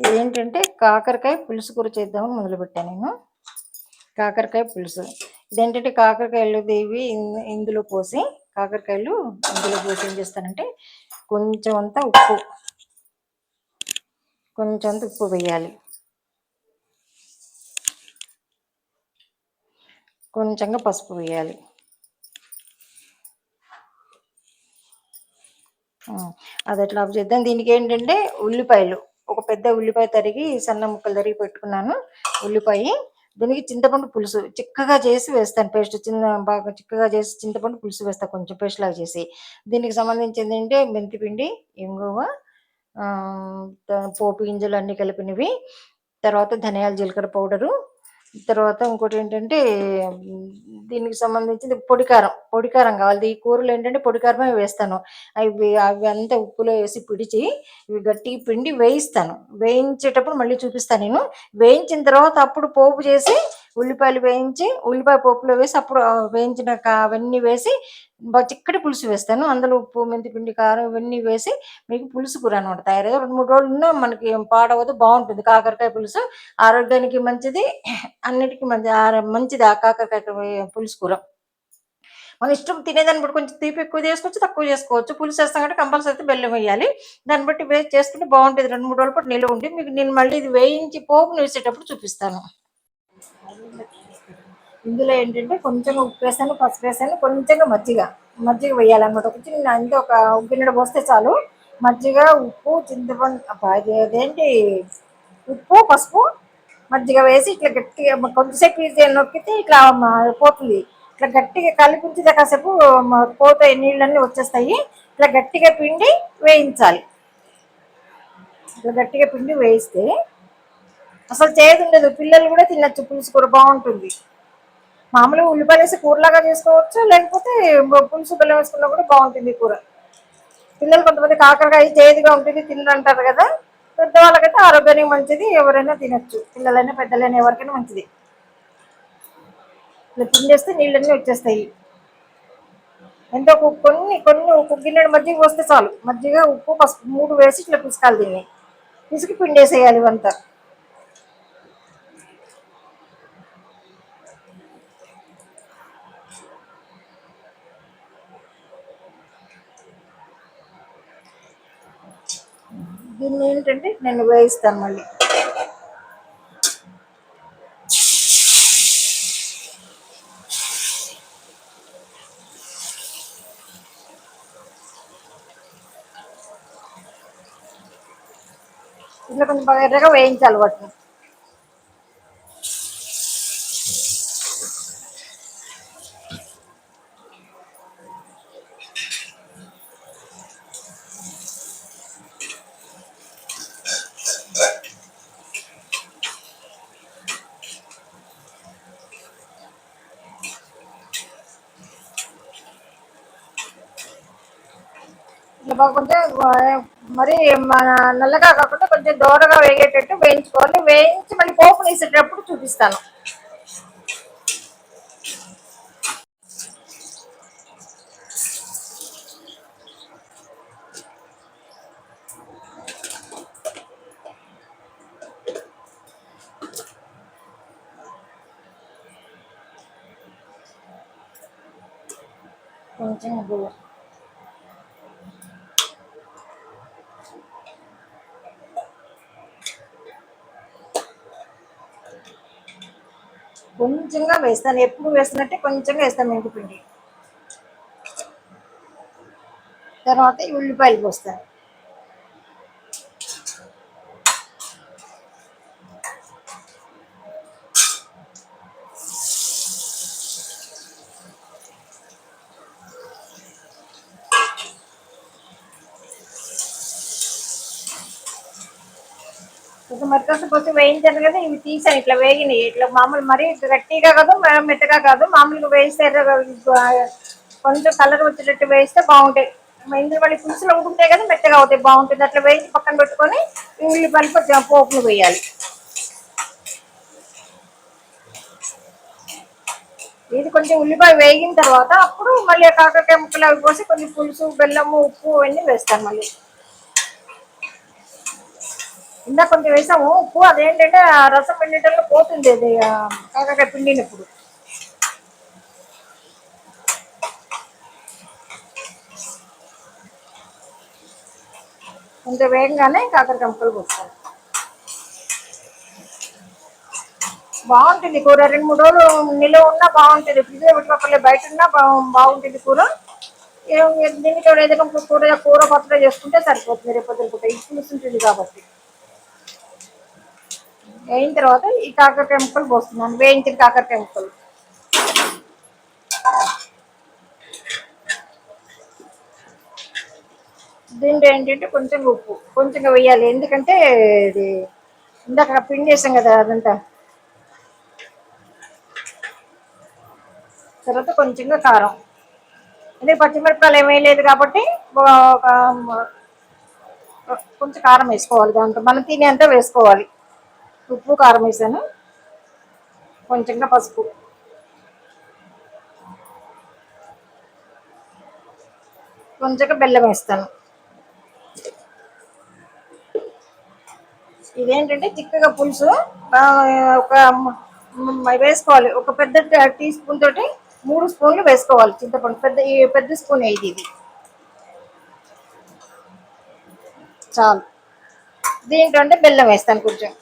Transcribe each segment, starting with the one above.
ఇదేంటంటే కాకరకాయ పులుసు కూర చేద్దామని మొదలుపెట్టాను నేను. కాకరకాయ పులుసు. ఇదేంటంటే కాకరకాయలు దేవి ఇందులో పోసి కాకరకాయలు ఇందులో పోసి ఏం చేస్తానంటే కొంచెం అంతా ఉప్పు కొంచెం అంత ఉప్పు వేయాలి. కొంచెంగా పసుపు వేయాలి. అది అట్లా ఆఫ్ చేద్దాం. దీనికి ఏంటంటే ఉల్లిపాయలు. ఒక పెద్ద ఉల్లిపాయ తరిగి సన్న ముక్కలు తరిగి పెట్టుకున్నాను. ఉల్లిపాయ. దీనికి చింతపండు పులుసు. చిక్కగా చేసి వేస్తాను. పేస్ట్ చిన్న బాగా చిక్కగా చేసి చింతపండు పులుసు వేస్తాను కొంచెం పేస్ట్ లాగా చేసి. దీనికి సంబంధించింది ఏంటంటే మెంతిపిండి ఇంగువ పోపు గింజలు అన్నీ కలిపినవి. తర్వాత ధనియాల జీలకర్ర పౌడరు తర్వాత ఇంకోటి ఏంటంటే దీనికి సంబంధించింది పొడి కారం కావాలి. ఈ కూరలు ఏంటంటే పొడి కారమే వేస్తాను. అవి అవి అంతా ఉప్పులో వేసి పిడిచి ఇవి గట్టి పిండి వేయిస్తాను. వేయించేటప్పుడు మళ్ళీ చూపిస్తాను నేను. వేయించిన తర్వాత అప్పుడు పోపు చేసి ఉల్లిపాయలు వేయించి ఉల్లిపాయ పోపులో వేసి అప్పుడు వేయించిన కా- అవన్నీ వేసి చిక్కటి పులుసు వేస్తాను. అందులో ఉప్పు మెంతి పిండి కారం ఇవన్నీ వేసి మీకు పులుసు కూర అనమాట తయారు రెండు మూడు రోజులు మనకి పాడవద్దు బాగుంటుంది. కాకరకాయ పులుసు ఆరోగ్యానికి మంచిది అన్నిటికీ మంచి మంచిది ఆ కాకరకాయ పులుసు కూర. మన ఇష్టం తినేదాన్ని బట్టి కొంచెం తీపి ఎక్కువ చేసుకోవచ్చు తక్కువ చేసుకోవచ్చు. పులుసు వేస్తాం కంటే కంపల్సరీ అయితే బెల్లం వేయాలి. దాన్ని బట్టి వేస్ట్ చేసుకుంటే బాగుంటుంది. రెండు మూడు రోజుల పాటు నిలువ ఉండి మీకు నేను మళ్ళీ ఇది వేయించి పోపు వేసేటప్పుడు చూపిస్తాను. ఇందులో ఏంటంటే కొంచెం ఉప్పు వేసాను పసుపు వేసాను కొంచెంగా మజ్జిగ మజ్జిగ వేయాలన్నమాట. ఒక చిన్న అంతే ఒక గిన్నెడు పోస్తే చాలు. మజ్జిగ ఉప్పు చింతపండు అదేంటి ఉప్పు పసుపు మజ్జిగ వేసి ఇట్లా గట్టిగా మ- కొంచెంసేపు ఇది నొక్కితే ఇట్లా పోతుంది. ఇట్లా గట్టిగా కలిపి ఉంచితే కాసేపు పోతాయి నీళ్ళన్నీ వచ్చేస్తాయి. ఇట్లా గట్టిగా పిండి వేయించాలి. ఇట్లా గట్టిగా పిండి వేయిస్తే అసలు చేదు ఉండదు. పిల్లలు కూడా తినచ్చు పులుసు కూర బాగుంటుంది. మామూలుగా ఉల్లిపాయలు వేసి కూరలాగా చేసుకోవచ్చు లేకపోతే పులుసు బెల్లం వేసుకున్నా కూడా బాగుంటుంది కూర. పిల్లలు కొంతమంది కాకరకాయ చేదుగా ఉంటుంది తినంటారు కదా. పెద్దవాళ్ళకైతే ఆరోగ్యానికి మంచిది ఎవరైనా తినచ్చు. పిల్లలైనా పెద్దలైనా ఎవరికైనా మంచిది. ఇట్లా తినేస్తే నీళ్ళన్నీ వచ్చేస్తాయి. ఎంతో కొన్ని కొన్ని ఉప్పు గిన్నెడు మజ్జిగ వస్తే చాలు. మజ్జిగ ఉప్పు పసుపు మూడు వేసి ఇట్లా పిసుకాలి దీన్ని పిసికి పిండేసేయాలి ఇవంతా. దీన్ని ఏంటంటే నేను వేయిస్తాను మళ్ళీ. ఇట్లా కొంచెం బాగా ఎర్రగా వేయించాలి వాటిని. ఇట్లా బాగుంటే మరి మన నల్లగా కాకుండా కొంచెం దూరగా వేగేటట్టు వేయించుకోవాలి. వేయించి మళ్ళీ పోపు వేసేటప్పుడు చూపిస్తాను. కొంచెం కొంచెంగా వేస్తాను. ఎప్పుడు వేస్తున్నట్టే కొంచెంగా వేస్తాను మెంతిపిండి. తర్వాత ఉల్లిపాయలు పోస్తాను. కొంచెం మరికాస్త వేయించారు కదా ఇవి తీసాను ఇట్లా వేగినాయి. ఇట్లా మామూలు మరీ గట్టిగా కాదు మెత్తగా కాదు. మామూలుగా వేస్తే కొంచెం కలర్ వచ్చేటట్టు వేస్తే బాగుంటాయి. ఇందులో మళ్ళీ పులుసులు ఉంటుంటాయి కదా మెత్తగా అవుతాయి బాగుంటుంది. అట్లా వేసి పక్కన పెట్టుకొని ఉల్లిపాయలు కొంచెం పోపులు వేయాలి. ఇది కొంచెం ఉల్లిపాయ వేగిన తర్వాత అప్పుడు మళ్ళీ కాకరకాయ ముక్కలు అవి పోసి కొంచెం పులుసు బెల్లము ఉప్పు అవన్నీ వేస్తాను మళ్ళీ. ఇందా కొంచెం వేసాము. ఉప్పు అదేంటంటే ఆ రసం పిండిటల్లో పోతుంది అది కాకరకాయ పిండినప్పుడు. కొంచెం వేగంగానే కాకరకాయ ముక్కలు పోస్తాను. బాగుంటుంది కూర. రెండు మూడు రోజులు నిలువ ఉన్నా బాగుంటుంది. ఫ్రిడ్జ్లో పెట్టుకోవాలి బయట ఉన్నా బా- బాగుంటుంది కూర. దీనికి ఏదైనా కూర కూర పచ్చడి చేసుకుంటే సరిపోతుంది. రేపు పొద్దున పూట. ఉంటుంది కాబట్టి. వేయిన తర్వాత ఈ కాకరకాయ ముక్కలు పోస్తున్నాను. వేయించిన కాకరకాయ ముక్కలు దీంట్లో ఏంటంటే కొంచెం ఉప్పు కొంచెం వేయాలి. ఎందుకంటే ఇది ఇందాక పిండి వేసాం కదా అదంతా. తర్వాత కొంచెంగా కారం. అంటే పచ్చిమిరపకాయలు ఏమీ లేదు కాబట్టి ఒక కొంచెం కారం వేసుకోవాలి దాంట్లో. మనం తినేంత వేసుకోవాలి. ఉప్పు కారం వేసాను. కొంచెంగా పసుపు. కొంచెంగా బెల్లం వేస్తాను. ఇదేంటంటే చిక్కగా పులుసు. ఒక వేసుకోవాలి. ఒక పెద్ద టీ స్పూన్ తోటి మూడు స్పూన్లు వేసుకోవాలి. చింతపండు పెద్ద పెద్ద స్పూన్ ఇది ఇది. చాలు. దీంట్లో అంటే బెల్లం వేస్తాను కొంచెం.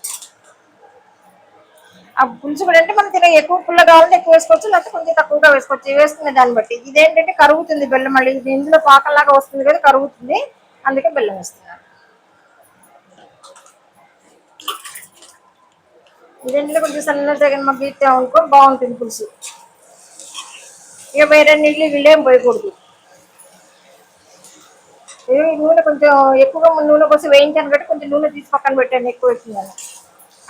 ఆ పులుసు కూడా అంటే మనం తినే ఎక్కువ పుల్ల కావాలంటే ఎక్కువ వేసుకోవచ్చు లేకపోతే కొంచెం తక్కువగా వేసుకోవచ్చు. వేసుకునే దాన్ని బట్టి. ఇదేంటంటే కరుగుతుంది బెల్లం మళ్ళీ. ఇది ఇందులో పాకలాగా వస్తుంది కదా కరుగుతుంది. అందుకే బెల్లం వేస్తున్నాను ఇదేంటంటే కొంచెం సన్న తగిన మాకు అనుకో బాగుంటుంది పులుసు. ఇక వేరే నీళ్ళు వీళ్ళేం పోయకూడదు. నూనె కొంచెం ఎక్కువగా నూనె కోసం వేయించాను కాబట్టి కొంచెం నూనె తీసి పక్కన పెట్టాను ఎక్కువ వేసిందని.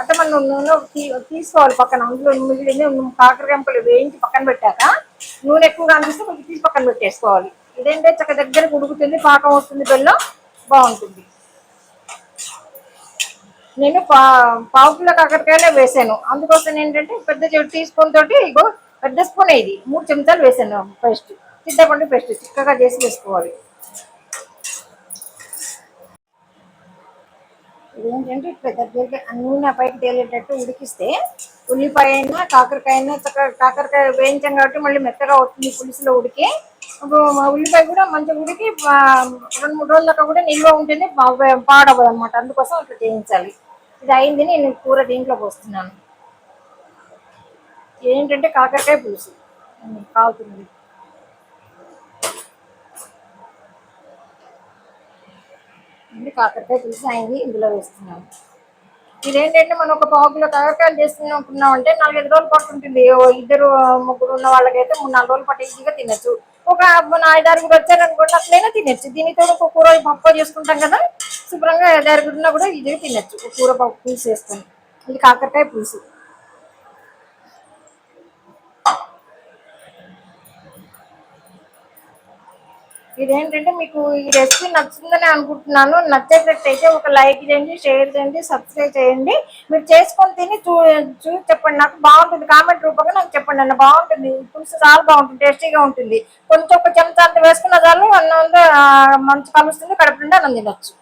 అంటే మనం నూనె తీసుకోవాలి పక్కన. అందులో మిగిలింది కాకరకాయ వేయించి పక్కన పెట్టాక నూనె ఎక్కువగా అనిపిస్తే కొంచెం తీసి పక్కన పెట్టేసుకోవాలి. ఇదేంటే చక్క దగ్గర ఉడుకుతుంది పాకం వస్తుంది బెల్లం బాగుంటుంది. నేను పా పావు కిలో కాకరకాయలే వేసాను. అందుకోసం ఏంటంటే పెద్ద చె- టీ తోటి ఇగో పెద్ద స్పూన్ ఇది. మూడు చెంచాలు వేసాను పేస్ట్ చింతపండు పేస్ట్ చిక్కగా చేసి వేసుకోవాలి. ఇదేంటంటే ఇట్లా దగ్గరికి నూనె పైకి తేలేటట్టు ఉడికిస్తే ఉల్లిపాయ అయినా కాకరకాయ అయినా కాకరకాయ వేయించాం కాబట్టి మళ్ళీ మెత్తగా అవుతుంది పులుసులో ఉడికి. ఉల్లిపాయ కూడా మంచిగా ఉడికి రెండు మూడు రోజుల దాకా కూడా నిల్వ ఉంటుంది బా- పాడవదు అనమాట అందుకోసం అట్లా చేయించాలి. ఇది అయింది నేను కూర దీంట్లో పోస్తున్నాను. ఏంటంటే కాకరకాయ పులుసు. ఉమ్, ఇది కాకరకాయ పులుసు అయింది ఇందులో వేస్తున్నాను ఇదేంటంటే మనం ఒక పావు కిలో కాకరకాయలు చేసుకున్నాం అంటే నాలుగైదు రోజులు పట్టుంటుంది ఓ ఇద్దరు ముగ్గురు ఉన్న వాళ్ళకైతే మూడు నాలుగు రోజులు పట్టి ఈజీగా తినచ్చు. ఒక మన ఐదారుగురు వచ్చారనుకోండి అట్లయినా తినచ్చు. దీనితో ఒక కూర పప్పు చేసుకుంటాం కదా శుభ్రంగా ఐదారుగురు ఉన్నా కూడా ఈజీగా తినచ్చు. ఒక కూర పప్పు పులుసు వేసుకొని ఇది కాకరకాయ పులుసు. ఇదేంటంటే మీకు ఈ రెసిపీ నచ్చుతుందని అనుకుంటున్నాను. నచ్చేటట్టయితే ఒక లైక్ చేయండి షేర్ చేయండి సబ్స్క్రైబ్ చేయండి. మీరు చేసుకొని తిని చూ చూసి చెప్పండి. నాకు బాగుంటుంది. కామెంట్ రూపంగా నాకు చెప్పండి అన్న. బాగుంటుంది. పులుసు చాలా బాగుంటుంది. టేస్టీగా ఉంటుంది. కొంచెం ఒక చెంచా అంత వేసుకున్న చాలు అన్న మంచి కలుస్తుంది కడుపు నిండా అన్నం తినొచ్చు.